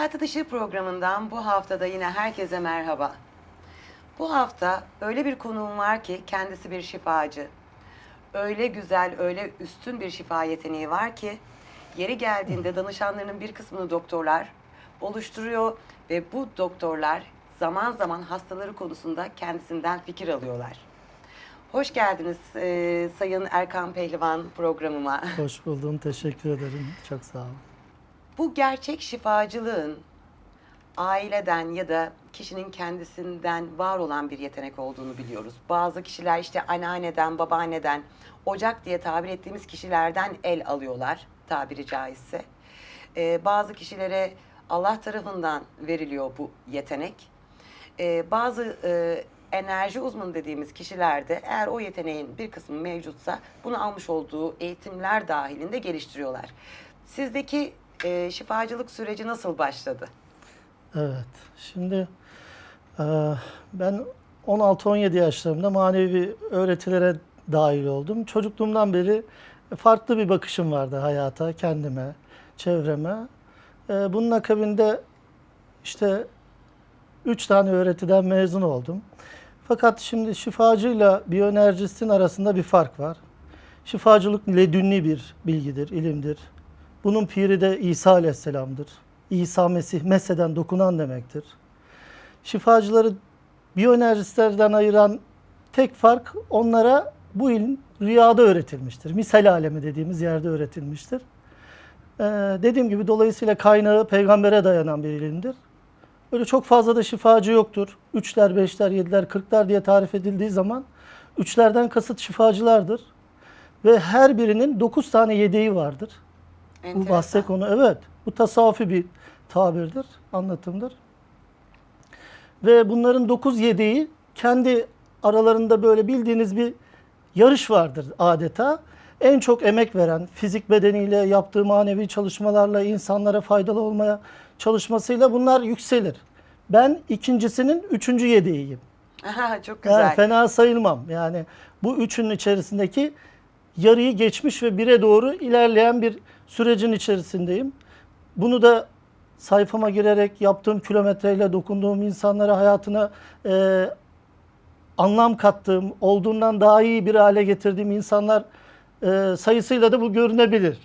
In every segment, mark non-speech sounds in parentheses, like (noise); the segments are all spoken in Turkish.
Hayatı Dışı programından bu haftada yine herkese merhaba. Bu hafta öyle bir konuğum var ki kendisi bir şifacı. Öyle güzel, öyle üstün bir şifa yeteneği var ki yeri geldiğinde danışanlarının bir kısmını doktorlar oluşturuyor ve bu doktorlar zaman zaman hastaları konusunda kendisinden fikir alıyorlar. Hoş geldiniz e, Sayın Erkan Pehlivan programıma. Hoş buldum. Teşekkür ederim. Çok sağ olun. Bu gerçek şifacılığın aileden ya da kişinin kendisinden var olan bir yetenek olduğunu biliyoruz. Bazı kişiler işte anneanneden, babaanneden, ocak diye tabir ettiğimiz kişilerden el alıyorlar tabiri caizse. Ee, bazı kişilere Allah tarafından veriliyor bu yetenek. Ee, bazı e, enerji uzmanı dediğimiz kişilerde eğer o yeteneğin bir kısmı mevcutsa bunu almış olduğu eğitimler dahilinde geliştiriyorlar. Sizdeki e, şifacılık süreci nasıl başladı? Evet. Şimdi e, ben 16-17 yaşlarımda manevi öğretilere dahil oldum. Çocukluğumdan beri farklı bir bakışım vardı hayata, kendime, çevreme. E, Bunun akabinde işte üç tane öğretiden mezun oldum. Fakat şimdi şifacıyla biyoenerjistin arasında bir fark var. Şifacılık ledünni bir bilgidir, ilimdir. Bunun piri de İsa Aleyhisselam'dır. İsa Mesih, Mesih'den dokunan demektir. Şifacıları biyoenerjistlerden ayıran tek fark onlara bu ilim rüyada öğretilmiştir. Misal alemi dediğimiz yerde öğretilmiştir. Ee, dediğim gibi dolayısıyla kaynağı peygambere dayanan bir ilimdir. Öyle çok fazla da şifacı yoktur. Üçler, beşler, yediler, kırklar diye tarif edildiği zaman üçlerden kasıt şifacılardır. Ve her birinin dokuz tane yedeği vardır. Bu bahse konu evet. Bu tasavvufi bir tabirdir, anlatımdır. Ve bunların dokuz yedeği kendi aralarında böyle bildiğiniz bir yarış vardır adeta. En çok emek veren, fizik bedeniyle yaptığı manevi çalışmalarla insanlara faydalı olmaya çalışmasıyla bunlar yükselir. Ben ikincisinin üçüncü yedeğiyim. Aha, çok Yani güzel. fena sayılmam. Yani bu üçünün içerisindeki yarıyı geçmiş ve bire doğru ilerleyen bir sürecin içerisindeyim. Bunu da sayfama girerek yaptığım kilometreyle dokunduğum insanlara hayatına e, anlam kattığım, olduğundan daha iyi bir hale getirdiğim insanlar e, sayısıyla da bu görünebilir.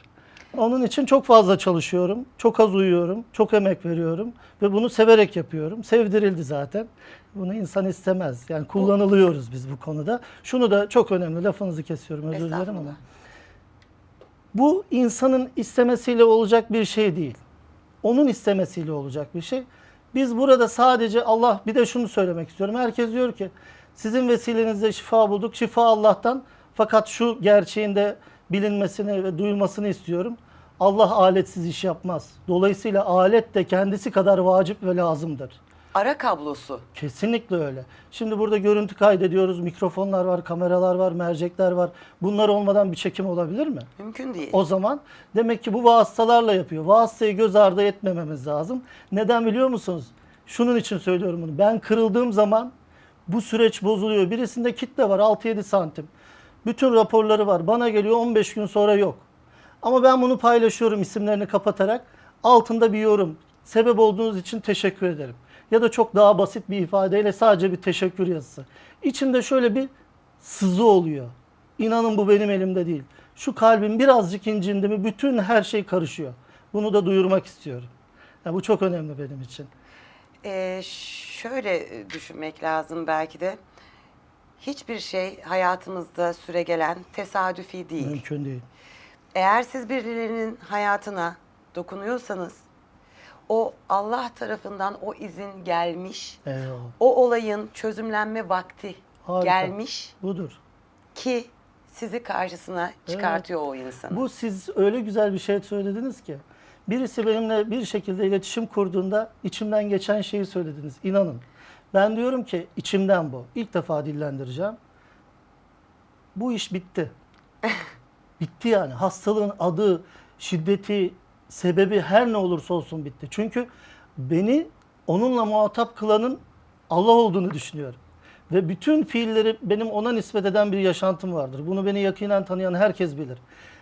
Onun için çok fazla çalışıyorum, çok az uyuyorum, çok emek veriyorum ve bunu severek yapıyorum. Sevdirildi zaten. Bunu insan istemez. Yani kullanılıyoruz biz bu konuda. Şunu da çok önemli, lafınızı kesiyorum özür dilerim ama. Bu insanın istemesiyle olacak bir şey değil. Onun istemesiyle olacak bir şey. Biz burada sadece Allah bir de şunu söylemek istiyorum. Herkes diyor ki sizin vesilenizle şifa bulduk. Şifa Allah'tan. Fakat şu gerçeğin de bilinmesini ve duyulmasını istiyorum. Allah aletsiz iş yapmaz. Dolayısıyla alet de kendisi kadar vacip ve lazımdır. Ara kablosu. Kesinlikle öyle. Şimdi burada görüntü kaydediyoruz. Mikrofonlar var, kameralar var, mercekler var. Bunlar olmadan bir çekim olabilir mi? Mümkün değil. O zaman demek ki bu vasıtalarla yapıyor. Vasıtayı göz ardı etmememiz lazım. Neden biliyor musunuz? Şunun için söylüyorum bunu. Ben kırıldığım zaman bu süreç bozuluyor. Birisinde kitle var 6-7 santim. Bütün raporları var. Bana geliyor 15 gün sonra yok. Ama ben bunu paylaşıyorum isimlerini kapatarak. Altında bir yorum. Sebep olduğunuz için teşekkür ederim. Ya da çok daha basit bir ifadeyle sadece bir teşekkür yazısı. İçinde şöyle bir sızı oluyor. İnanın bu benim elimde değil. Şu kalbim birazcık incindi mi bütün her şey karışıyor. Bunu da duyurmak istiyorum. Ya bu çok önemli benim için. Ee, şöyle düşünmek lazım belki de. Hiçbir şey hayatımızda süregelen tesadüfi değil. Mümkün değil. Eğer siz birilerinin hayatına dokunuyorsanız o Allah tarafından o izin gelmiş. Eyvallah. O olayın çözümlenme vakti Harika. gelmiş Budur. ki sizi karşısına çıkartıyor o insanı. Bu siz öyle güzel bir şey söylediniz ki. Birisi benimle bir şekilde iletişim kurduğunda içimden geçen şeyi söylediniz. İnanın. Ben diyorum ki içimden bu. İlk defa dillendireceğim. Bu iş bitti. (laughs) bitti yani. Hastalığın adı, şiddeti, sebebi her ne olursa olsun bitti. Çünkü beni onunla muhatap kılanın Allah olduğunu düşünüyorum. Ve bütün fiilleri benim ona nispet eden bir yaşantım vardır. Bunu beni yakinen tanıyan herkes bilir.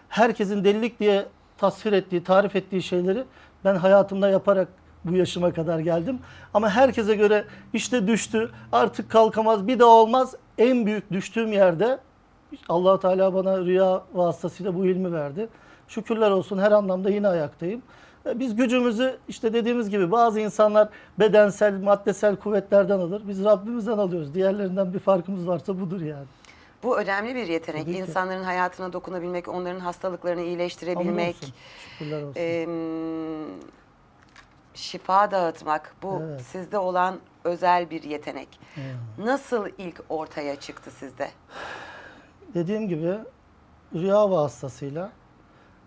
Herkesin delilik diye tasvir ettiği, tarif ettiği şeyleri ben hayatımda yaparak bu yaşıma kadar geldim. Ama herkese göre işte düştü, artık kalkamaz, bir daha olmaz. En büyük düştüğüm yerde allah Teala bana rüya vasıtasıyla bu ilmi verdi. Şükürler olsun her anlamda yine ayaktayım. E, Biz gücümüzü işte dediğimiz gibi bazı insanlar bedensel, maddesel kuvvetlerden alır. Biz Rabbimizden alıyoruz. Diğerlerinden bir farkımız varsa budur yani. Bu önemli bir yetenek. Tabii ki. İnsanların hayatına dokunabilmek, onların hastalıklarını iyileştirebilmek, Hamdolsun, Şükürler olsun. em, şifa dağıtmak. Bu Evet. sizde olan özel bir yetenek. Hmm. Nasıl ilk ortaya çıktı sizde? Dediğim gibi rüya vasıtasıyla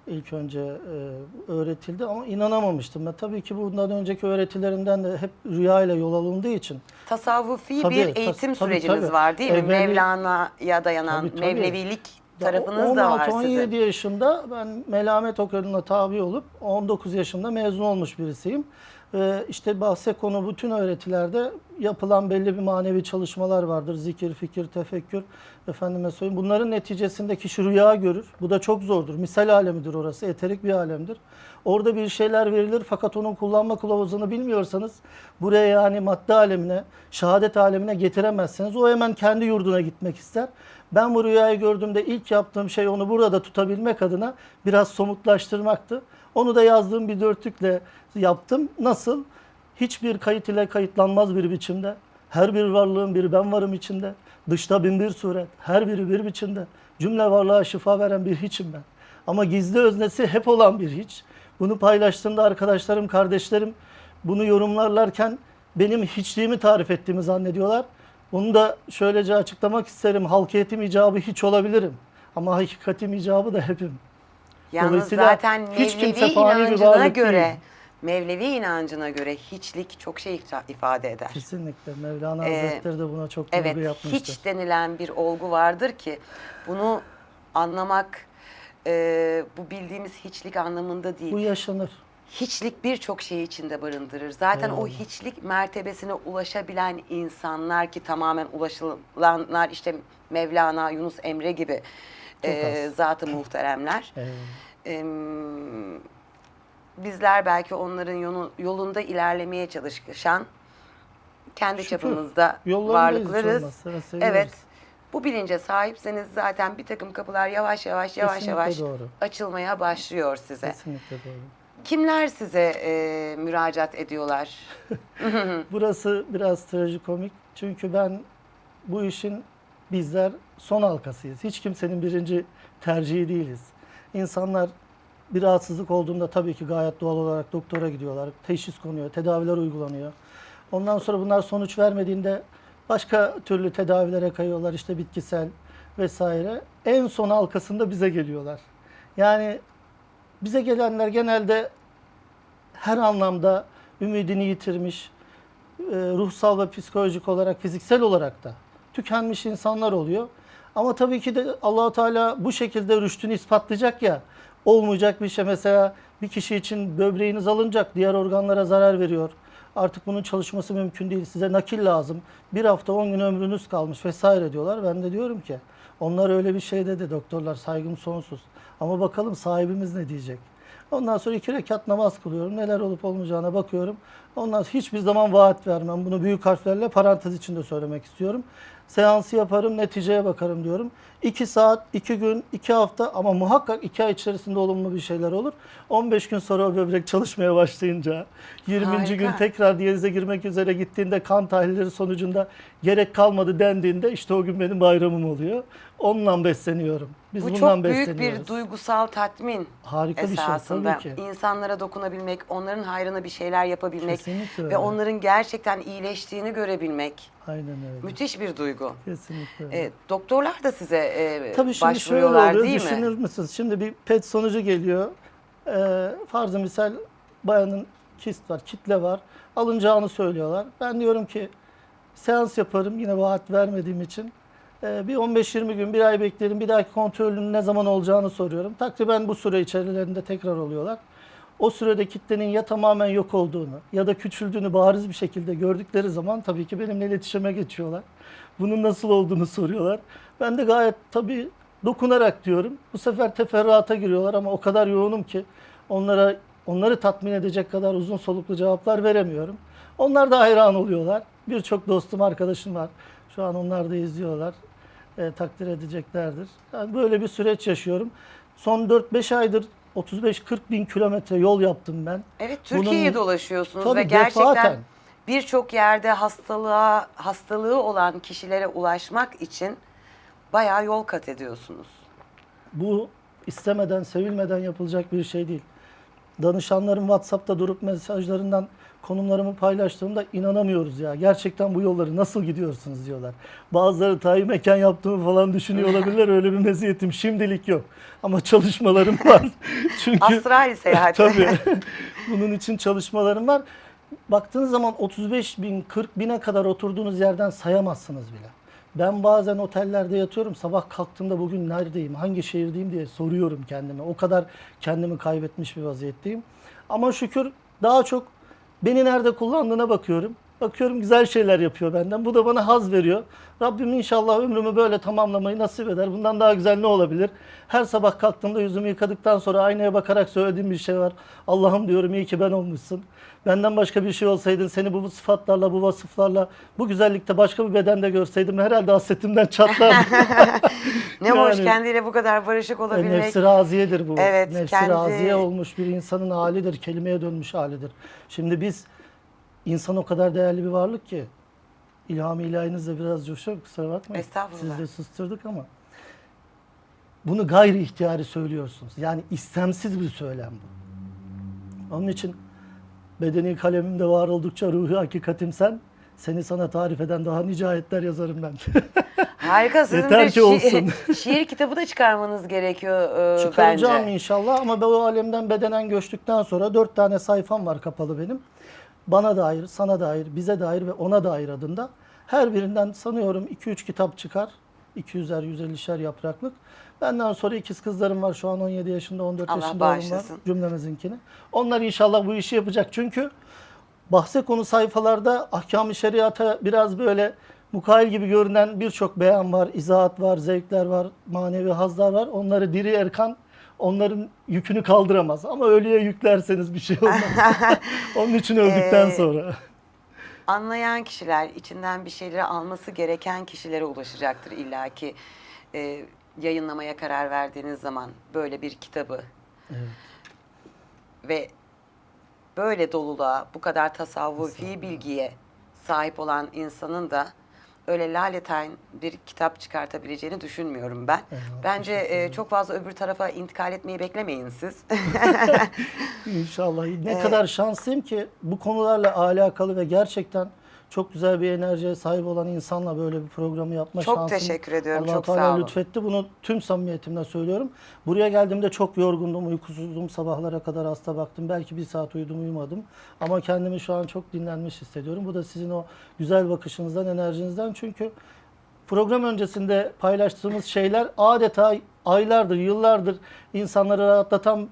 ilk önce e, öğretildi ama inanamamıştım. Ben tabii ki bundan önceki öğretilerimden de hep rüya ile yol alındığı için Tasavvufi Tabii, bir tas- eğitim tabii, süreciniz tabii. var değil mi? Evveli- Mevlana'ya dayanan Tabii, tabii. Mevlevilik tarafınız da var 16-17 sizin. yaşında ben Melamet Okulu'na tabi olup 19 yaşında mezun olmuş birisiyim. Ve işte bahse konu bütün öğretilerde yapılan belli bir manevi çalışmalar vardır. Zikir, fikir, tefekkür. Efendime söyleyeyim. Bunların neticesinde kişi rüya görür. Bu da çok zordur. Misal alemidir orası. Eterik bir alemdir. Orada bir şeyler verilir fakat onun kullanma kılavuzunu bilmiyorsanız buraya yani madde alemine, şehadet alemine getiremezseniz o hemen kendi yurduna gitmek ister. Ben bu rüyayı gördüğümde ilk yaptığım şey onu burada tutabilmek adına biraz somutlaştırmaktı. Onu da yazdığım bir dörtlükle yaptım. Nasıl? Hiçbir kayıt ile kayıtlanmaz bir biçimde. Her bir varlığın bir ben varım içinde. Dışta bin bir suret. Her biri bir biçimde. Cümle varlığa şifa veren bir hiçim ben. Ama gizli öznesi hep olan bir hiç. Bunu paylaştığımda arkadaşlarım, kardeşlerim bunu yorumlarlarken benim hiçliğimi tarif ettiğimi zannediyorlar. Bunu da şöylece açıklamak isterim. Halkiyetim icabı hiç olabilirim. Ama hakikatim icabı da hepim. Yalnız zaten Mevlevi inancına göre, değil. Mevlevi inancına göre hiçlik çok şey ifade eder. Kesinlikle. Mevlana Ee, Hazretleri de buna çok Evet, vurgu yapmıştır. hiç denilen bir olgu vardır ki bunu anlamak e, bu bildiğimiz hiçlik anlamında değil. Bu yaşanır. Hiçlik birçok şeyi içinde barındırır. Zaten o Eyvallah. hiçlik mertebesine ulaşabilen insanlar ki tamamen ulaşılanlar işte Mevlana, Yunus Emre gibi e, zat-ı muhteremler. (laughs) Eyvallah. Em, bizler belki onların yolu, yolunda ilerlemeye çalışan kendi Şükür. çapımızda varlıklarız. Evet. Bu bilince sahipseniz zaten bir takım kapılar yavaş yavaş yavaş Kesinlikle yavaş doğru. açılmaya başlıyor size. Kesinlikle doğru. Kimler size e, müracaat ediyorlar? (laughs) Burası biraz trajikomik. Çünkü ben bu işin bizler son halkasıyız. Hiç kimsenin birinci tercihi değiliz. İnsanlar bir rahatsızlık olduğunda tabii ki gayet doğal olarak doktora gidiyorlar. Teşhis konuyor, tedaviler uygulanıyor. Ondan sonra bunlar sonuç vermediğinde başka türlü tedavilere kayıyorlar. işte bitkisel vesaire. En son halkasında bize geliyorlar. Yani bize gelenler genelde her anlamda ümidini yitirmiş, e, ruhsal ve psikolojik olarak, fiziksel olarak da tükenmiş insanlar oluyor. Ama tabii ki de Allahu Teala bu şekilde rüştünü ispatlayacak ya. Olmayacak bir şey mesela bir kişi için böbreğiniz alınacak, diğer organlara zarar veriyor. Artık bunun çalışması mümkün değil. Size nakil lazım. Bir hafta 10 gün ömrünüz kalmış vesaire diyorlar. Ben de diyorum ki onlar öyle bir şey dedi doktorlar saygım sonsuz. Ama bakalım sahibimiz ne diyecek? Ondan sonra iki rekat namaz kılıyorum. Neler olup olmayacağına bakıyorum. Ondan sonra hiçbir zaman vaat vermem. Bunu büyük harflerle parantez içinde söylemek istiyorum. Seansı yaparım, neticeye bakarım diyorum. İki saat, iki gün, iki hafta ama muhakkak iki ay içerisinde olumlu bir şeyler olur. 15 gün sonra o böbrek çalışmaya başlayınca, 20. Harika. gün tekrar diyalize girmek üzere gittiğinde kan tahlilleri sonucunda gerek kalmadı dendiğinde işte o gün benim bayramım oluyor. Onunla besleniyorum. Biz Bu bundan çok büyük besleniyoruz. bir duygusal tatmin Harika bir şey esasında. tabii ki. İnsanlara dokunabilmek, onların hayrına bir şeyler yapabilmek Kesinlikle ve öyle. onların gerçekten iyileştiğini görebilmek Aynen öyle. müthiş bir duygu. Kesinlikle öyle. E, doktorlar da size e, Tabii şimdi şöyle başvuruyorlar oluyor, değil düşünür mi? müsünüz? Şimdi bir PET sonucu geliyor. Ee, farzı misal bayanın kist var, kitle var. Alınacağını söylüyorlar. Ben diyorum ki seans yaparım yine vaat vermediğim için. Ee, bir 15-20 gün, bir ay beklerim. Bir dahaki kontrolünün ne zaman olacağını soruyorum. Takriben bu süre içerilerinde tekrar oluyorlar. O sürede kitlenin ya tamamen yok olduğunu ya da küçüldüğünü bariz bir şekilde gördükleri zaman tabii ki benimle iletişime geçiyorlar. Bunun nasıl olduğunu soruyorlar. Ben de gayet tabii dokunarak diyorum. Bu sefer teferruata giriyorlar ama o kadar yoğunum ki onlara onları tatmin edecek kadar uzun soluklu cevaplar veremiyorum. Onlar da hayran oluyorlar. Birçok dostum, arkadaşım var. Şu an onlar da izliyorlar. E, takdir edeceklerdir. Yani böyle bir süreç yaşıyorum. Son 4-5 aydır 35-40 bin kilometre yol yaptım ben. Evet Türkiye'yi Bunun- dolaşıyorsunuz Tabii, ve gerçekten defaten. birçok yerde hastalığa hastalığı olan kişilere ulaşmak için bayağı yol kat ediyorsunuz. Bu istemeden, sevilmeden yapılacak bir şey değil. Danışanlarım WhatsApp'ta durup mesajlarından konumlarımı paylaştığımda inanamıyoruz ya. Gerçekten bu yolları nasıl gidiyorsunuz diyorlar. Bazıları tayi mekan yaptığımı falan düşünüyor olabilirler. Öyle bir meziyetim şimdilik yok. Ama çalışmalarım var. (laughs) Çünkü Astral seyahati. (laughs) Tabii. Bunun için çalışmalarım var. Baktığınız zaman 35 bin, 40 bine kadar oturduğunuz yerden sayamazsınız bile. Ben bazen otellerde yatıyorum. Sabah kalktığımda bugün neredeyim, hangi şehirdeyim diye soruyorum kendime. O kadar kendimi kaybetmiş bir vaziyetteyim. Ama şükür daha çok beni nerede kullandığına bakıyorum. Bakıyorum güzel şeyler yapıyor benden. Bu da bana haz veriyor. Rabbim inşallah ömrümü böyle tamamlamayı nasip eder. Bundan daha güzel ne olabilir? Her sabah kalktığımda yüzümü yıkadıktan sonra aynaya bakarak söylediğim bir şey var. Allah'ım diyorum iyi ki ben olmuşsun. Benden başka bir şey olsaydın seni bu sıfatlarla, bu vasıflarla, bu güzellikte başka bir bedende görseydim herhalde hasretimden çatlardım. (laughs) Ne hoş Yani- kendiyle bu kadar barışık E, olabilmek. Nefsi raziyedir bu. Evet, Nefsi kendi- raziye olmuş bir insanın halidir. Kelimeye dönmüş halidir. Şimdi biz insan o kadar değerli bir varlık ki ilham ilahinizle biraz coşuyor. Kusura bakmayın. Estağfurullah. Siz de susturduk ama bunu gayri ihtiyari söylüyorsunuz. Yani istemsiz bir söylem bu. Onun için bedeni kalemimde var oldukça ruhu hakikatim sen. Seni sana tarif eden daha nice ayetler yazarım ben. (laughs) Harika. Sizin Yeter ki olsun. (laughs) şiir kitabı da çıkarmanız gerekiyor e, Çıkaracağım bence. inşallah ama ben o alemden bedenen göçtükten sonra dört tane sayfam var kapalı benim. Bana dair, sana dair, bize dair ve ona dair adında. Her birinden sanıyorum 2-3 kitap çıkar. 200'er, 150'şer yapraklık. Benden sonra ikiz kızlarım var. Şu an 17 yaşında, 14 Allah yaşında oğlum var. Cümlemizinkini. Onlar inşallah bu işi yapacak. Çünkü bahse konu sayfalarda ahkam-ı şeriata biraz böyle mukail gibi görünen birçok beyan var, izahat var, zevkler var, manevi hazlar var. Onları diri Erkan onların yükünü kaldıramaz. Ama ölüye yüklerseniz bir şey olmaz. (laughs) Onun için öldükten Ee, sonra. Anlayan kişiler, içinden bir şeyleri alması gereken kişilere ulaşacaktır illaki. E, yayınlamaya karar verdiğiniz zaman böyle bir kitabı Evet. ve böyle doluluğa, bu kadar tasavvufi bilgiye sahip olan insanın da öyle laletain bir kitap çıkartabileceğini düşünmüyorum ben. Eyvallah, Bence e, çok fazla öbür tarafa intikal etmeyi beklemeyin siz. (laughs) İnşallah. Ne Ee, kadar şanslıyım ki bu konularla alakalı ve gerçekten çok güzel bir enerjiye sahip olan insanla böyle bir programı yapma Çok şansım. teşekkür ediyorum, Allah çok sağ olun. lütfetti. Bunu tüm samimiyetimle söylüyorum. Buraya geldiğimde çok yorgundum, uykusuzdum. Sabahlara kadar hasta baktım. Belki bir saat uyudum, uyumadım. Ama kendimi şu an çok dinlenmiş hissediyorum. Bu da sizin o güzel bakışınızdan, enerjinizden. Çünkü program öncesinde paylaştığımız şeyler adeta aylardır, yıllardır insanları rahatlatan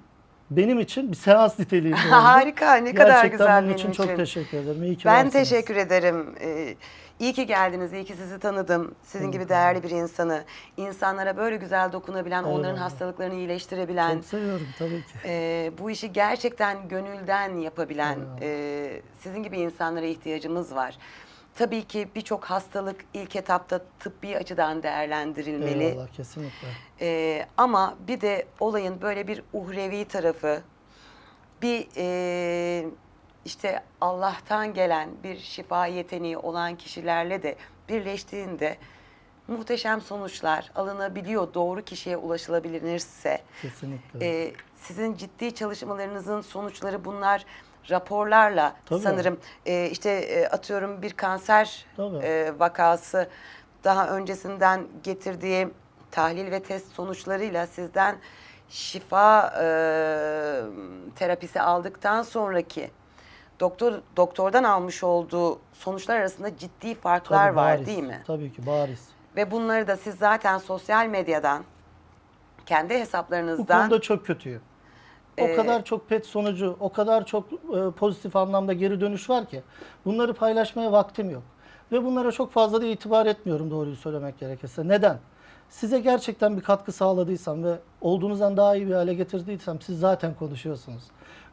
benim için bir seans niteliğinde (laughs) oldu. Harika, ne kadar Gerçekten güzel bunun benim için, çok teşekkür ederim. İyi ki Ben varsınız. teşekkür ederim. Ee, iyi ki geldiniz, iyi ki sizi tanıdım. Sizin gibi değerli bir insanı, insanlara böyle güzel dokunabilen, onların Eyvallah. hastalıklarını iyileştirebilen, Çok seviyorum tabii ki. e, bu işi gerçekten gönülden yapabilen, e, sizin gibi insanlara ihtiyacımız var. Tabii ki birçok hastalık ilk etapta tıbbi açıdan değerlendirilmeli. Eyvallah kesinlikle. Ee, ama bir de olayın böyle bir uhrevi tarafı, bir e, işte Allah'tan gelen bir şifa yeteneği olan kişilerle de birleştiğinde muhteşem sonuçlar alınabiliyor. Doğru kişiye ulaşılabilirse. Kesinlikle. Ee, sizin ciddi çalışmalarınızın sonuçları bunlar raporlarla Tabii. sanırım e, işte e, atıyorum bir kanser Tabii. e, vakası daha öncesinden getirdiği tahlil ve test sonuçlarıyla sizden şifa e, terapisi aldıktan sonraki doktor doktordan almış olduğu sonuçlar arasında ciddi farklar Tabii, var bariz. değil mi? Tabii ki bariz. Ve bunları da siz zaten sosyal medyadan kendi Bu hesaplarınızdan konuda çok kötüyüm. O Ee, kadar çok pet sonucu, o kadar çok e, pozitif anlamda geri dönüş var ki bunları paylaşmaya vaktim yok. Ve bunlara çok fazla da itibar etmiyorum doğruyu söylemek gerekirse. Neden? Size gerçekten bir katkı sağladıysam ve olduğunuzdan daha iyi bir hale getirdiysem siz zaten konuşuyorsunuz.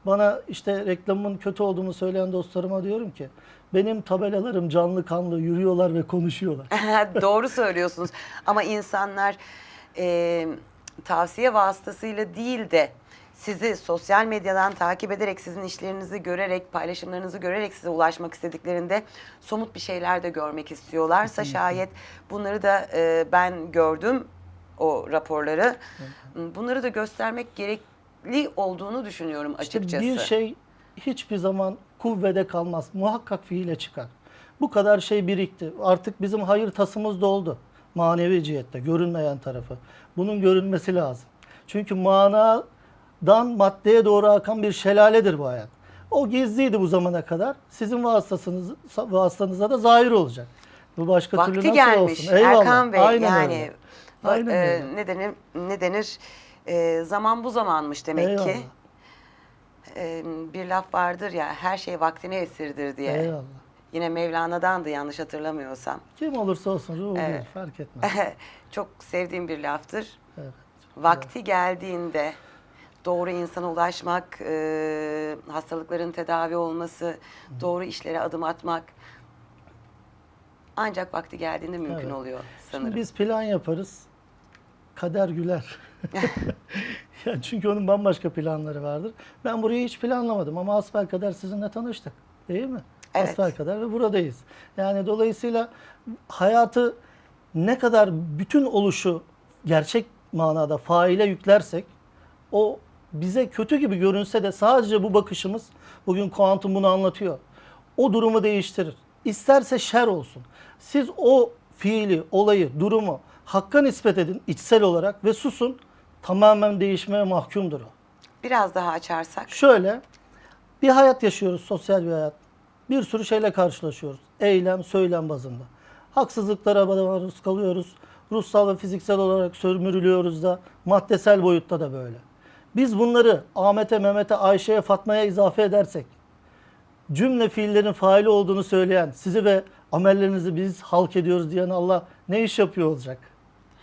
Bana işte reklamın kötü olduğunu söyleyen dostlarıma diyorum ki benim tabelalarım canlı kanlı yürüyorlar ve konuşuyorlar. (laughs) Doğru söylüyorsunuz. Ama insanlar e, tavsiye vasıtasıyla değil de sizi sosyal medyadan takip ederek, sizin işlerinizi görerek, paylaşımlarınızı görerek size ulaşmak istediklerinde somut bir şeyler de görmek istiyorlarsa şayet bunları da e, ben gördüm o raporları. Bunları da göstermek gerekli olduğunu düşünüyorum İşte açıkçası. bir şey hiçbir zaman kuvvede kalmaz. Muhakkak fiile çıkar. Bu kadar şey birikti. Artık bizim hayır tasımız doldu. Manevi cihette, görünmeyen tarafı. Bunun görünmesi lazım. Çünkü manadan maddeye doğru akan bir şelaledir bu hayat. O gizliydi bu zamana kadar. Sizin vasıtasınız, vasıtanızda da zahir olacak. Bu başka türlü Vakti nasıl gelmiş olsun? Eyvallah. Erkan Bey Aynen yani öyle. Aynen e, öyle. ne denir ne denir E, zaman bu zamanmış demek Eyvallah. ki. E, bir laf vardır ya her şey vaktine esirdir diye. Eyvallah. Yine Mevlana'dandı yanlış hatırlamıyorsam. Kim olursa olsun ruhu Evet. fark etmez. (laughs) Çok sevdiğim bir laftır. Evet. Vakti geldiğinde doğru insana ulaşmak, e, hastalıkların tedavi olması, doğru işlere adım atmak ancak vakti geldiğinde mümkün Evet. oluyor Şimdi sanırım. biz plan yaparız. Kader güler. (laughs) (laughs) ya çünkü onun bambaşka planları vardır. Ben burayı hiç planlamadım ama asbelkader sizinle tanıştık. Değil mi? Evet. Asbelkader ve buradayız. Yani dolayısıyla hayatı ne kadar bütün oluşu gerçek manada faile yüklersek o bize kötü gibi görünse de sadece bu bakışımız bugün kuantum bunu anlatıyor. O durumu değiştirir. İsterse şer olsun. Siz o fiili, olayı, durumu hakka nispet edin içsel olarak ve susun. Tamamen değişmeye mahkumdur o. Biraz daha açarsak. Şöyle bir hayat yaşıyoruz, sosyal bir hayat. Bir sürü şeyle karşılaşıyoruz. Eylem, söylem bazında. Haksızlıklara maruz kalıyoruz. Ruhsal ve fiziksel olarak sömürülüyoruz da, maddesel boyutta da böyle. Biz bunları Ahmet'e, Mehmet'e, Ayşe'ye, Fatma'ya izafe edersek, cümle fiillerin faili olduğunu söyleyen, sizi ve amellerinizi biz halk ediyoruz diyen Allah ne iş yapıyor olacak?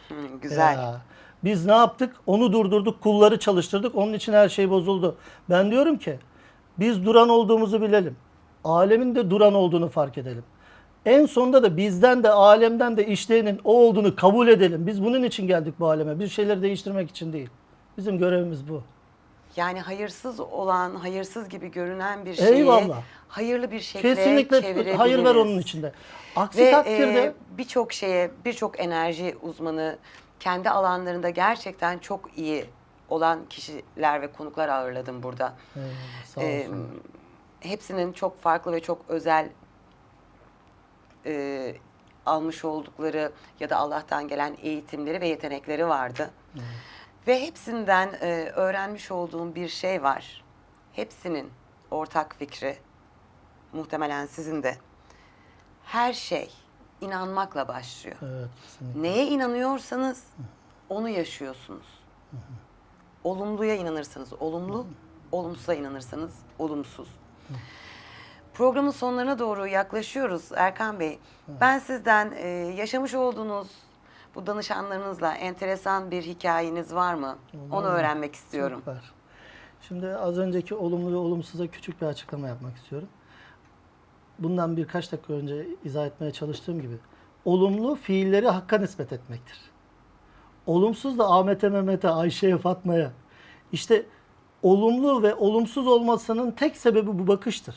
Hı, güzel. Ya, biz ne yaptık? Onu durdurduk, kulları çalıştırdık. Onun için her şey bozuldu. Ben diyorum ki biz duran olduğumuzu bilelim. Alemin de duran olduğunu fark edelim. En sonunda da bizden de alemden de işleyenin o olduğunu kabul edelim. Biz bunun için geldik bu aleme. Bir şeyleri değiştirmek için değil. Bizim görevimiz bu. Yani hayırsız olan, hayırsız gibi görünen bir şeyi Eyvallah. hayırlı bir şekilde Kesinlikle çevirebiliriz. hayır ver onun içinde. Aksi Ve takdirde e, birçok şeye, birçok enerji uzmanı kendi alanlarında gerçekten çok iyi olan kişiler ve konuklar ağırladım burada. Eyvallah, sağ E, olsun. hepsinin çok farklı ve çok özel e, almış oldukları ya da Allah'tan gelen eğitimleri ve yetenekleri vardı. Ve hepsinden e, öğrenmiş olduğum bir şey var. Hepsinin ortak fikri, muhtemelen sizin de. Her şey inanmakla başlıyor. Evet, kesinlikle. Neye inanıyorsanız onu yaşıyorsunuz. Olumluya inanırsanız olumlu, olumsuza inanırsanız olumsuz. Programın sonlarına doğru yaklaşıyoruz Erkan Bey. Ben sizden e, yaşamış olduğunuz bu danışanlarınızla enteresan bir hikayeniz var mı? Olmaz Onu öğrenmek istiyorum. Süper. Şimdi az önceki olumlu ve olumsuza küçük bir açıklama yapmak istiyorum. Bundan birkaç dakika önce izah etmeye çalıştığım gibi olumlu fiilleri hakka nispet etmektir. Olumsuz da Ahmet'e, Mehmet'e, Ayşe'ye, Fatma'ya. İşte olumlu ve olumsuz olmasının tek sebebi bu bakıştır.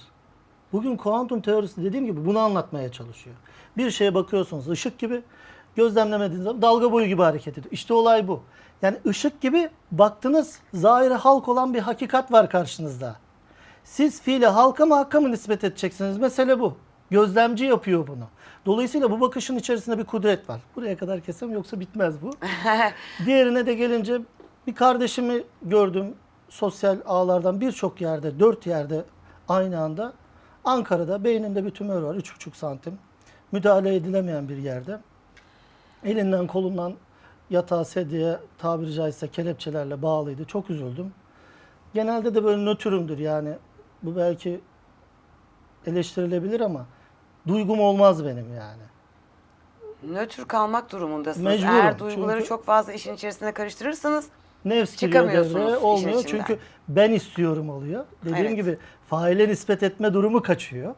Bugün kuantum teorisi dediğim gibi bunu anlatmaya çalışıyor. Bir şeye bakıyorsunuz ışık gibi, gözlemlemediğiniz zaman dalga boyu gibi hareket ediyor. İşte olay bu. Yani ışık gibi baktınız zahiri halk olan bir hakikat var karşınızda. Siz fiili halka mı hakka mı nispet edeceksiniz? Mesele bu. Gözlemci yapıyor bunu. Dolayısıyla bu bakışın içerisinde bir kudret var. Buraya kadar kesem yoksa bitmez bu. (laughs) Diğerine de gelince bir kardeşimi gördüm sosyal ağlardan birçok yerde, dört yerde aynı anda. Ankara'da beyninde bir tümör var, 3,5 santim. Müdahale edilemeyen bir yerde. Elinden kolundan yatağa sedyeye tabiri caizse kelepçelerle bağlıydı. Çok üzüldüm. Genelde de böyle nötrümdür yani. Bu belki eleştirilebilir ama duygum olmaz benim yani. Nötr kalmak durumundasınız. Mecburum, Eğer duyguları çünkü- çok fazla işin içerisine karıştırırsanız Nefs Çıkamıyorsunuz olmuyor. Çünkü ben istiyorum oluyor. Dediğim Evet. gibi faile nispet etme durumu kaçıyor.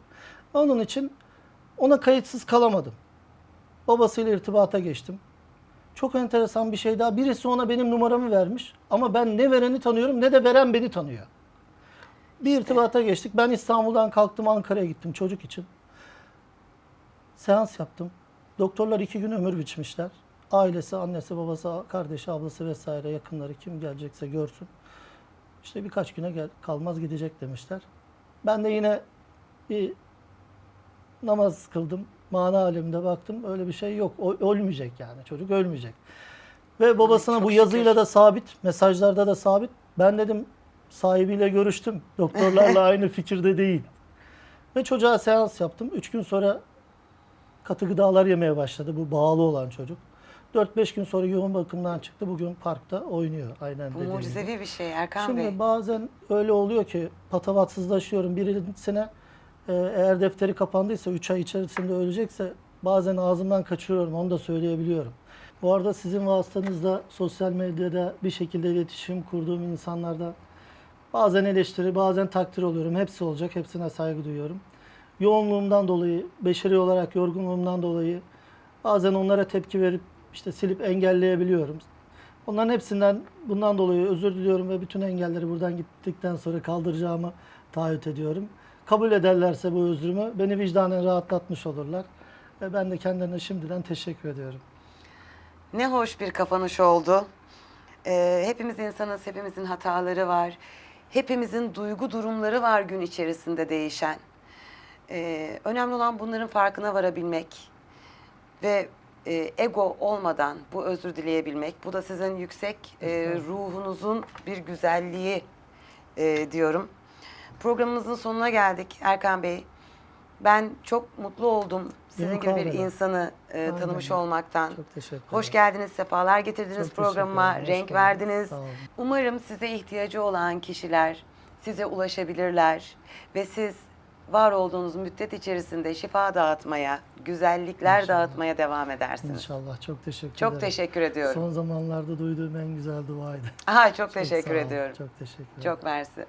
Onun için ona kayıtsız kalamadım. Babasıyla irtibata geçtim. Çok enteresan bir şey daha. Birisi ona benim numaramı vermiş ama ben ne vereni tanıyorum ne de veren beni tanıyor. Bir irtibata geçtik. Ben İstanbul'dan kalktım Ankara'ya gittim çocuk için. Seans yaptım. Doktorlar iki gün ömür biçmişler. Ailesi, annesi, babası, kardeşi, ablası vesaire yakınları kim gelecekse görsün. İşte birkaç güne gel, kalmaz gidecek demişler. Ben de yine bir namaz kıldım. Mana aleminde baktım. Öyle bir şey yok. O, ölmeyecek yani. Çocuk ölmeyecek. Ve babasına çok bu yazıyla şükür. da sabit, mesajlarda da sabit. Ben dedim sahibiyle görüştüm. Doktorlarla (laughs) aynı fikirde değil. Ve çocuğa seans yaptım. Üç gün sonra katı gıdalar yemeye başladı. Bu bağlı olan çocuk. 4-5 gün sonra yoğun bakımdan çıktı. Bugün parkta oynuyor. Aynen bu dediğim gibi. mucizevi bir şey Erkan Şimdi Bey. bazen öyle oluyor ki patavatsızlaşıyorum. Birisine e, eğer defteri kapandıysa 3 ay içerisinde ölecekse bazen ağzımdan kaçırıyorum. Onu da söyleyebiliyorum. Bu arada sizin vasıtanızda sosyal medyada bir şekilde iletişim kurduğum insanlarda bazen eleştiri, bazen takdir oluyorum. Hepsi olacak. Hepsine saygı duyuyorum. Yoğunluğumdan dolayı, beşeri olarak yorgunluğumdan dolayı bazen onlara tepki verip işte silip engelleyebiliyorum. Onların hepsinden bundan dolayı özür diliyorum ve bütün engelleri buradan gittikten sonra kaldıracağımı taahhüt ediyorum. Kabul ederlerse bu özrümü beni vicdanen rahatlatmış olurlar. Ve ben de kendilerine şimdiden teşekkür ediyorum. Ne hoş bir kapanış oldu. Ee, hepimiz insanız, hepimizin hataları var. Hepimizin duygu durumları var gün içerisinde değişen. Ee, önemli olan bunların farkına varabilmek ve e, ego olmadan bu özür dileyebilmek. Bu da sizin yüksek e, ruhunuzun bir güzelliği e, diyorum. Programımızın sonuna geldik Erkan Bey. Ben çok mutlu oldum sizin Yok gibi bir abi. insanı e, Aynen. tanımış olmaktan. Çok teşekkür ederim. Hoş geldiniz, sefalar getirdiniz Çok programıma, teşekkür renk geldiniz. verdiniz. Umarım size ihtiyacı olan kişiler size ulaşabilirler ve siz var olduğunuz müddet içerisinde şifa dağıtmaya, güzellikler İnşallah. dağıtmaya devam edersiniz. İnşallah. Çok teşekkür Çok ederim. teşekkür ediyorum. Son zamanlarda duyduğum en güzel duaydı. Aha, çok teşekkür sağ olun, ediyorum. Çok teşekkür ederim. Çok mersi.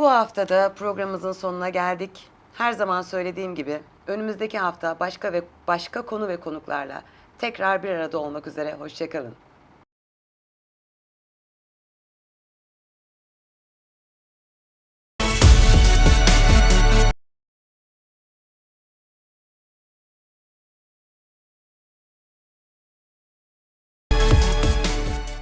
Bu haftada programımızın sonuna geldik. Her zaman söylediğim gibi önümüzdeki hafta başka ve başka konu ve konuklarla tekrar bir arada olmak üzere. Hoşçakalın.